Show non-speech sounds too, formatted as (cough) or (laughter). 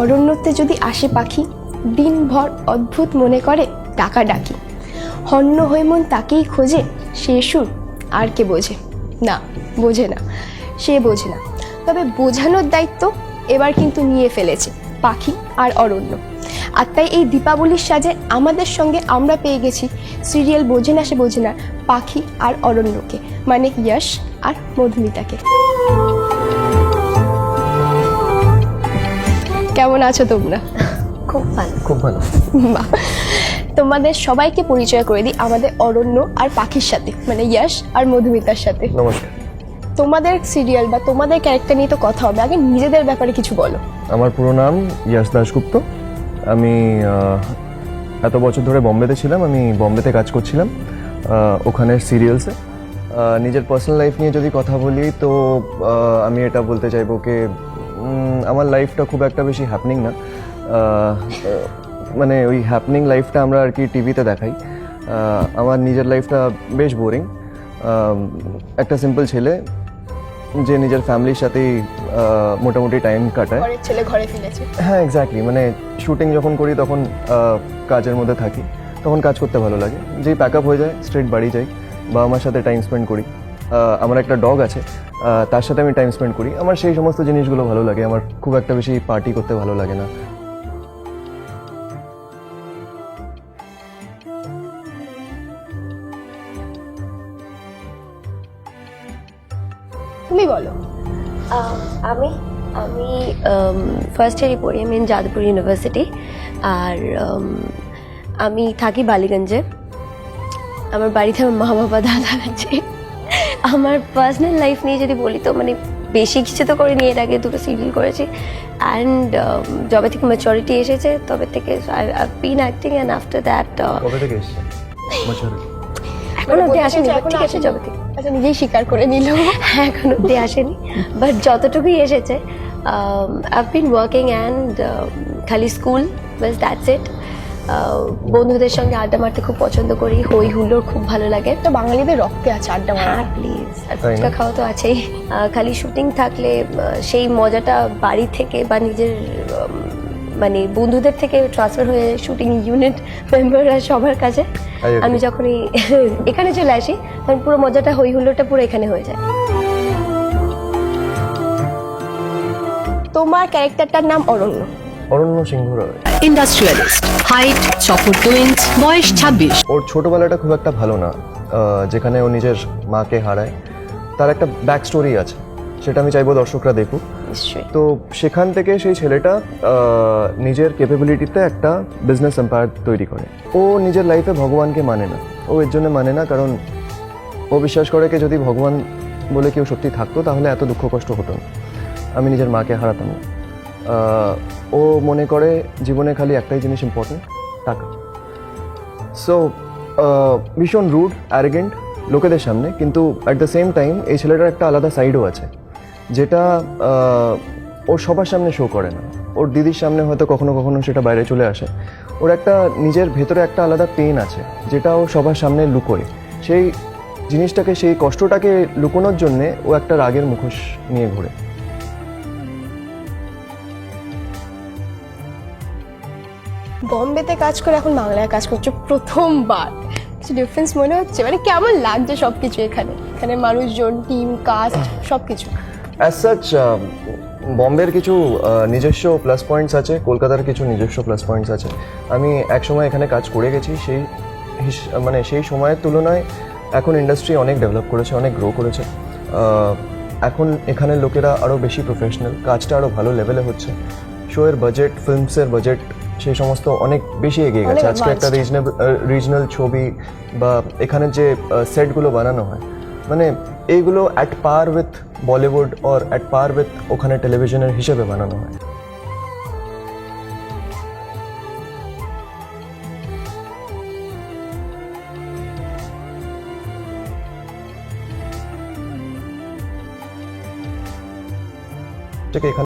অরণ্যতে যদি আসে পাখি, দিনভর অদ্ভুত মনে করে টাকা ডাকি। হন্য হয়ে মন তাকেই খোঁজে, সে সুর আর কে বোঝে? না বোঝে না, সে বোঝে না। তবে বোঝানোর দায়িত্ব এবার কিন্তু নিয়ে ফেলেছে পাখি আর অরণ্য। আর তাই এই দীপাবলির সাজে আমাদের সঙ্গে আমরা পেয়ে গেছি সিরিয়াল বোঝে না সে বোঝে না পাখি আর অরণ্যকে মানে যশ আর মধুমিতাকে। কেমন আছো তোমরা? খুব ভালো। খুব ভালো। বাহ। তোমাদের সবাইকে পরিচয় করে দিই আমাদের অরণ্য আর পাখির সাথে মানে ইয়াশ আর মধুমিতার সাথে। নমস্কার। তোমাদের সিরিয়াল বা তোমাদের ক্যারেক্টার নিয়ে তো কথা হবে আগে নিজেদের ব্যাপারে কিছু বলো। আমার পুরো নাম ইয়াশ দাশগুপ্ত। আমি এত বছর ধরে বম্বেতে ছিলাম আমি বম্বেতে কাজ করছিলাম আহ, ওখানের সিরিয়ালসে নিজের পার্সোনাল লাইফ নিয়ে যদি কথা বলি তো আমি এটা বলতে চাইব কি আমার লাইফটা খুব একটা বেশি হ্যাপনিং না। মানে ওই হ্যাপনিং লাইফটা আমরা আর কি টিভিতে দেখাই। আমার নিজের লাইফটা বেশ বোরিং একটা সিম্পল ছেলে যে নিজের ফ্যামিলির সাথেই মোটামুটি টাইম কাটায়। ছেলে ঘরে ফিরেছে। হ্যাঁ এক্স্যাক্টলি মানে শুটিং যখন করি তখন কাজের মধ্যে থাকি তখন কাজ করতে ভালো লাগে। যেই প্যাক আপ হয়ে যায় স্ট্রেট বাড়ি যাই বা আমার সাথে টাইম স্পেন্ড করি। আমার একটা ডগ আছে তার সাথে আমি টাইম স্পেন্ড করি। আমার সেই সমস্ত জিনিসগুলো ভালো লাগে। আমার খুব একটা বেশি পার্টি করতে ভালো লাগে না। তুমি বলো। আমি আমি ফার্স্ট ইয়ারই পড়ি আমি যাদবপুর ইউনিভার্সিটি আর আমি থাকি বালিগঞ্জে। আমার বাড়িতে আমার মা বাবা দাদা আছে। আমার পার্সোনাল লাইফ নিয়ে যদি বলি তো মানে বেশি কিছু তো করিনি এর আগে দুটো সিরিয়াল করেছি। অ্যান্ড যবে থেকে ম্যাচরিটি এসেছে তবে থেকে been acting and after that কবে থেকে এসছে? এখন অব্দি আসেনি ঠিক আছে যবে থেকে। আচ্ছা নিজেই স্বীকার করে নিল। হ্যাঁ এখন অব্দি আসেনি। বাট যতটুকুই এসেছে আই বিন ওয়ার্কিং অ্যান্ড খালি স্কুল বাস দ্যাটস ইট বন্ধুদের সঙ্গে আড্ডা মারতে খুব পছন্দ করি হই হুল্লোড় খুব ভালো লাগে। তো বাঙালিদের রক্তে আছে আড্ডা মারা। হ্যাঁ প্লিজ আর ফুচকা খাওয়া তো আছেই। আহ, খালি শুটিং থাকলে সেই মজাটা বাড়ি থেকে বা নিজের মানে বন্ধুদের থেকে ট্রান্সফার হয়ে শুটিং ইউনিট মেম্বাররা সবার কাছে। আমি যখনই (laughs) এখানে চলে আসি তখন পুরো মজাটা হই হুল্লোড়টা পুরো এখানে হয়ে যায়। তোমার ক্যারেক্টারটার নাম অরণ্য। অরণ্য সিংহ রায় ইন্ডাস্ট্রিয়ালিস্ট হাইট চকর টুইন্স বয়স ছাব্বিশ। ওর ছোটবেলাটা খুব একটা ভালো না যেখানে ও নিজের মাকে হারায়। তার একটা ব্যাক স্টোরি আছে সেটা আমি চাইব দর্শকরা দেখুক। তো সেখান থেকে সেই ছেলেটা নিজের ক্যাপেবিলিটিতে একটা বিজনেস এম্পায়ার তৈরি করে। ও নিজের লাইফে ভগবানকে মানে না। ও এর জন্য মানে না কারণ ও বিশ্বাস করে কি যদি ভগবান বলে কেউ সত্যি থাকতো তাহলে এত দুঃখ কষ্ট হতো না। আমি নিজের মাকে হারাতাম। না ও মনে করে জীবনে খালি একটাই জিনিস ইম্পর্টেন্ট টাকা। সো ভীষণ রুড অ্যারিগেন্ট লোকেদের সামনে, কিন্তু অ্যাট দ্য সেম টাইম এই ছেলেটার একটা আলাদা সাইডও আছে, যেটা ও সবার সামনে শো করে না। ওর দিদির সামনে হয়তো কখনো কখনো সেটা বাইরে চলে আসে। ওর একটা নিজের ভেতরে একটা আলাদা পেন আছে, যেটা ও সবার সামনে লুকোয়। সেই জিনিসটাকে, সেই কষ্টটাকে লুকোনোর জন্যে ও একটা রাগের মুখোশ নিয়ে ঘোরে। বম্বেতে কাজ করে এখন বাংলায় কাজ করছ প্রথমবার। কিছু ডিফারেন্স মনে হচ্ছে? মানে কেমন লাগছে সবকিছু এখানে? এখানে মানুষজন টিম কাস্ট সবকিছু। অ্যাজ সাচ বম্বের কিছু নিজস্ব প্লাস পয়েন্টস আছে, কলকাতার কিছু নিজস্ব প্লাস পয়েন্টস আছে। আমি এক সময় এখানে কাজ করে গেছি, সেই মানে সেই সময়ের তুলনায় এখন ইন্ডাস্ট্রি অনেক ডেভেলপ করেছে, অনেক গ্রো করেছে। এখন এখানের লোকেরা আরও বেশি প্রফেশনাল কাজটা আরও ভালো লেভেলে হচ্ছে। শোয়ের বাজেট ফিল্মসের বাজেট সেই সমস্ত অনেক বেশি এগিয়ে গেছে আজকে একটা। রিজনেবল রিজনাল ছবি বা এখানে যে সেটগুলো বানানো হয় মানে এইগুলো at par with Bollywood or at par with ওখানে টেলিভিশনের হিসেবে বানানো হয় এখানে